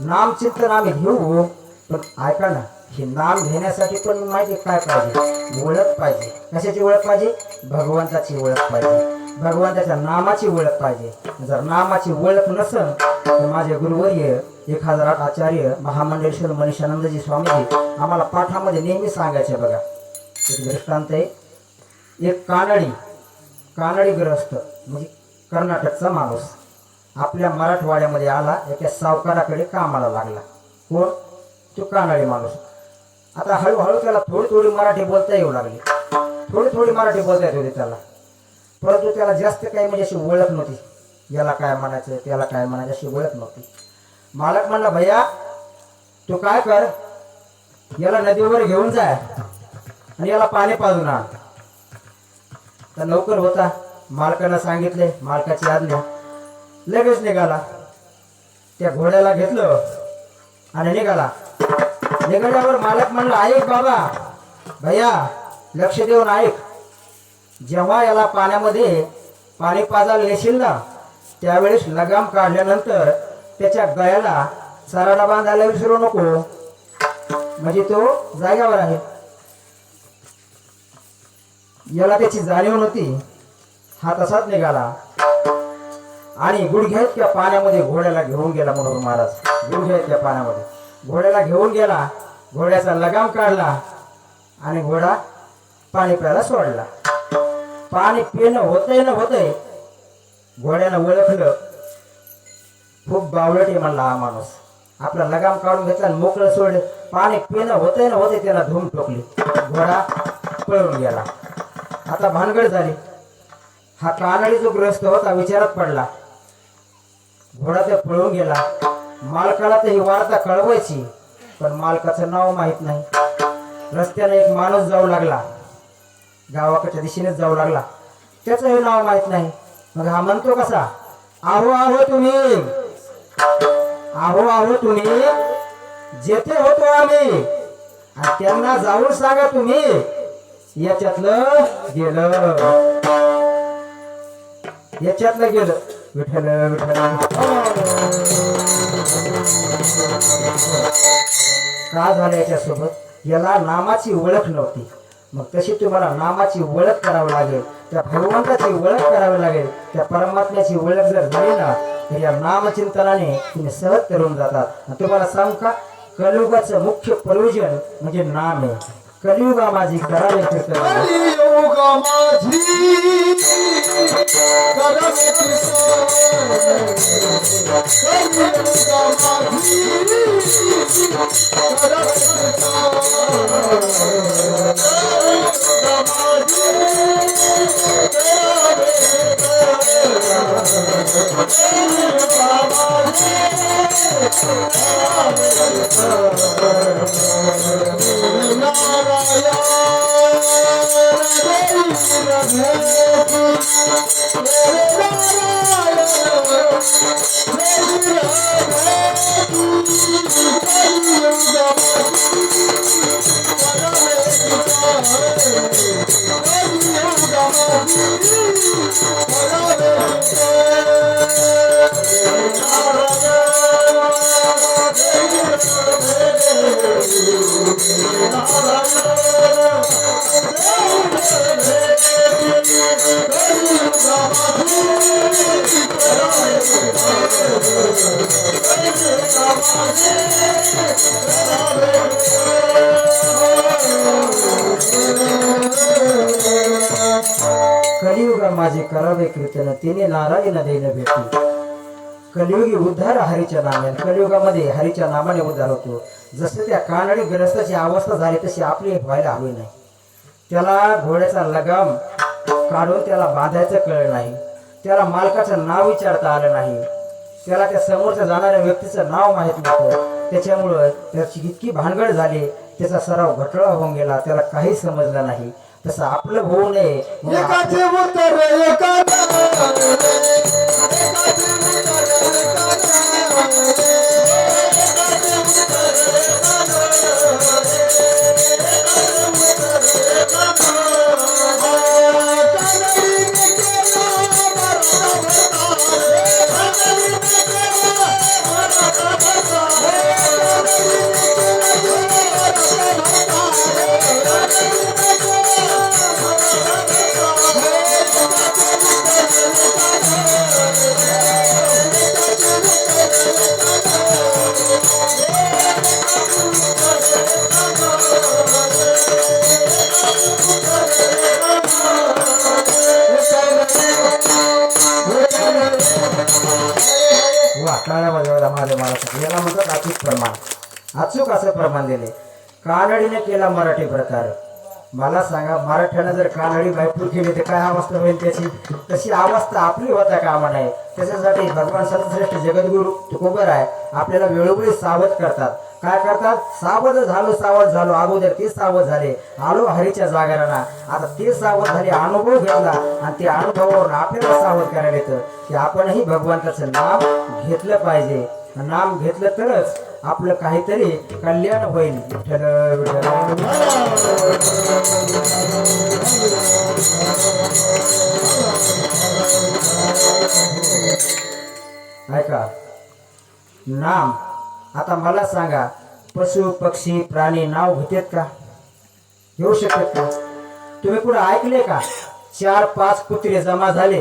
नाम चिंतन आम्ही घेऊ. पण ऐका ना हे नाम घेण्यासाठी पण माहिती काय पाहिजे? ओळख पाहिजे. कशाची ओळख पाहिजे? भगवंताची ओळख पाहिजे. भगवंताच्या नामाची ओळख पाहिजे. जर नामाची ओळख नसेल तर माझे गुरुवर्य एक हजार आठ आचार्य महामंडलेश्वर मनीषानंदजी स्वामीजी आम्हाला पाठामध्ये नेहमी सांगायचे बघा. एक दृष्टांत आहे. एक कानडी कानडी ग्रस्त म्हणजे कर्नाटकचा माणूस. आपल्या मराठवाड्यामध्ये आला एका सावकाराकडे कामाला लागला. कोण? तो कानाळी माणूस. आता हळूहळू त्याला थोडी थोडी मराठी बोलता येऊ लागली. थोडी थोडी मराठी बोलता येत होती त्याला. परंतु त्याला जास्त काही म्हणजे अशी ओळख नव्हती. याला काय म्हणायचं त्याला काय म्हणायचं अशी ओळख नव्हती. मालक म्हणला भैया तू काय कर? याला नदीवर घेऊन जाय आणि याला पाणी पाजून आण. तर लवकर होता. मालकानं सांगितले मालकाची आज्ञा. लगेच निघाला. त्या घोड्याला घेतलं आणि निघाला. निघाल्यावर मालक म्हणला ऐक बाबा भैया लक्ष देऊन ऐक. जेव्हा याला पाण्यामध्ये पाणी पाजायला येशील ना त्यावेळेस लगाम काढल्यानंतर त्याच्या गळ्याला सराडा बांधायला विसरू नको. म्हणजे तो जाग्यावर आहे. याला त्याची जाणीव नव्हती. हा तसाच निघाला. आणि गुडघ्याच्या पाण्यामध्ये घोड्याला घेऊन गेला म्हणून महाराज. गुडघ्याच्या पाण्यामध्ये. घोड्याला घेऊन गेला घोड्याचा लगाम काढला आणि घोडा पाणी प्यायला सोडला. पाणी पिणं होतंय ना होतंय घोड्यानं ओळखलं. खूप बावळट आहे म्हणला हा माणूस. आपला लगाम काढून घेतला आणि मोकळं सोडले. पाणी पिणं होतंय ना होतंय त्याला धूम टोकली घोडा पळून गेला. आता भानगड झाली. हा कानडी जो ग्रस्त होता विचारात पडला. घोडा तर पळून गेला. मालकाला तर ही वार्ता कळवायची पण मालकाचं नाव माहीत नाही. रस्त्याने एक माणूस जाऊ लागला. गावाकडच्या दिशेनेच जाऊ लागला. त्याचं हे नाव माहीत नाही. मग हा म्हणतो कसा? आहो आहो तुम्ही. आहो आहो तुम्ही. जेथे होतो आम्ही. आणि त्यांना जाऊन सांगा तुम्ही. याच्यातलं गेलं. याच्यातलं गेलं. विठ्ठल विठ्ठल का झालं याच्यासोबत? याला नामाची ओळख नव्हती. मग तशी तुम्हाला नामाची ओळख करावी लागेल त्या भगवंताची ओळख करावी लागेल त्या परमात्म्याची ओळख जर झाली ना तर या नामचिंतनाने तुम्ही सहज करून जातात तुम्हाला सांग का? कलियुगाचं मुख्य प्रयोजन म्हणजे नाम आहे. कलियुगा माझी करावे कीर्तन माझी माझी Oh, कलियुगा माझे करावे कीर्तन तिने नारायण देण भेटी. कलियुगी उद्धार हरीच्या नामाने कलियुगामध्ये हरीच्या नामाने उद्धार होतो. जसं त्या कानडी ग्रस्ताची अवस्था झाली तशी आपली व्हायला हवी नाही. त्याला घोड्याचा लगाम काढून त्याला बांधायचं कळलं नाही. त्याला मालकाचं नाव विचारता आलं नाही. त्याला त्या समोरच्या जाणाऱ्या व्यक्तीचं नाव माहीत नव्हतं. त्याच्यामुळं त्याची इतकी भानगड झाली त्याचा सराव घटळा होऊन गेला त्याला काही समजलं नाही. तसं आपलं होऊ नये म्हणून आपण- एकाचे याला म्हणतात अचूक प्रमाण. अचूक असं प्रमाण दिले. कानडीने केला मराठी प्रकार. मला सांगा मराठ्यानं जर कानडी बायपूर केली तर काय अवस्था होईल त्याची? तशी अवस्था आपली होता कामा नाही त्याच्यासाठी भगवान संतश्रेष्ठ जगद्गुरु तुकोबर आहे आपल्याला वेळोवेळी सावध करतात. काय करतात? सावध झालो सावध झालो. अगोदर ते सावध झाले. आलो हरीच्या जागराना आता ते सावध झाले अनुभव घेतला आणि ते अनुभवावरून आपल्याला सावध करायला येतं. की आपणही भगवंताचं नाम घेतलं पाहिजे. नाम घेतलं तरच आपलं काहीतरी कल्याण होईल. विठ्ठल विठ्ठल. ऐका. नाम. आता मला सांगा पशु पक्षी प्राणी नाव घेतात का? घेऊ शकत का? तुम्ही कुठं ऐकले का? चार पाच कुत्रे जमा झाले.